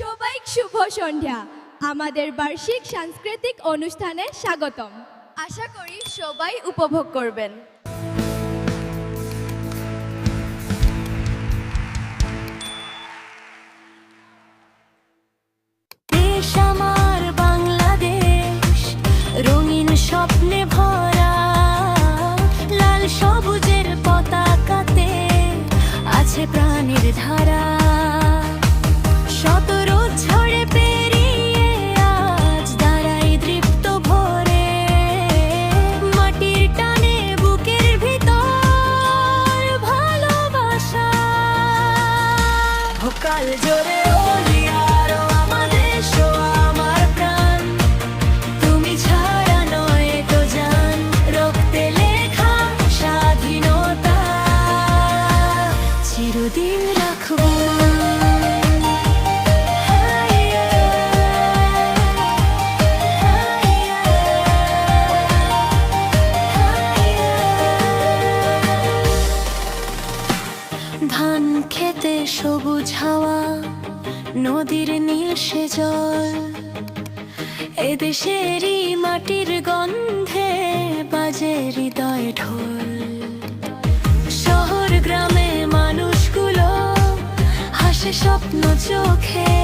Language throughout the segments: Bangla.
সবাইক শুভ সন্ধ্যা। আমাদের বার্ষিক সাংস্কৃতিক অনুষ্ঠানে স্বাগতম। আশা করি সবাই উপভোগ করবেন। স্বপ্নে ভরা, লাল সবুজের পতাকাতে আছে প্রাণীর ধারা। Jody, Jody. নদীর নীল সে জল এদেশেরই মাটির গন্ধে বাজে হৃদয় ঢোল। শহর, গ্রামে মানুষগুলো হাসে স্বপ্ন চোখে।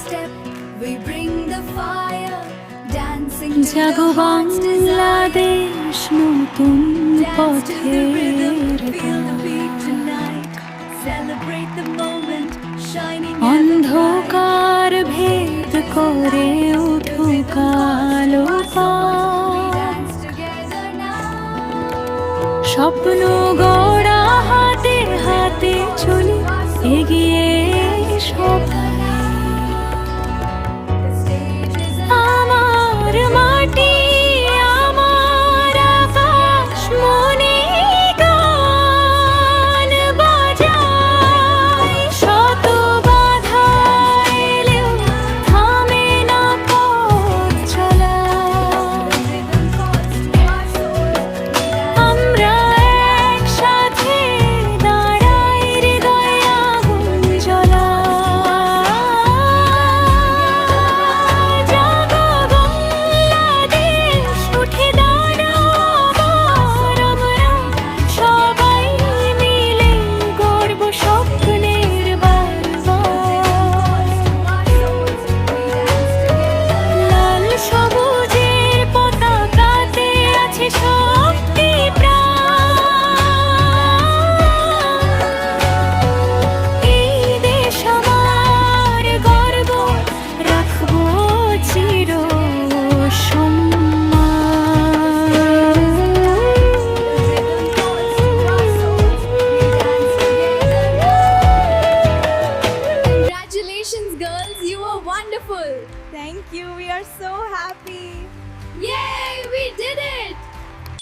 step, we bring the fire, dancing to জাগো বাংলাদেশ নতুন পথে অন্ধকার ভেদ করে উঠু কালো স্বপ্ন girls. You were wonderful. Thank you. We are so happy. Yay! We did it!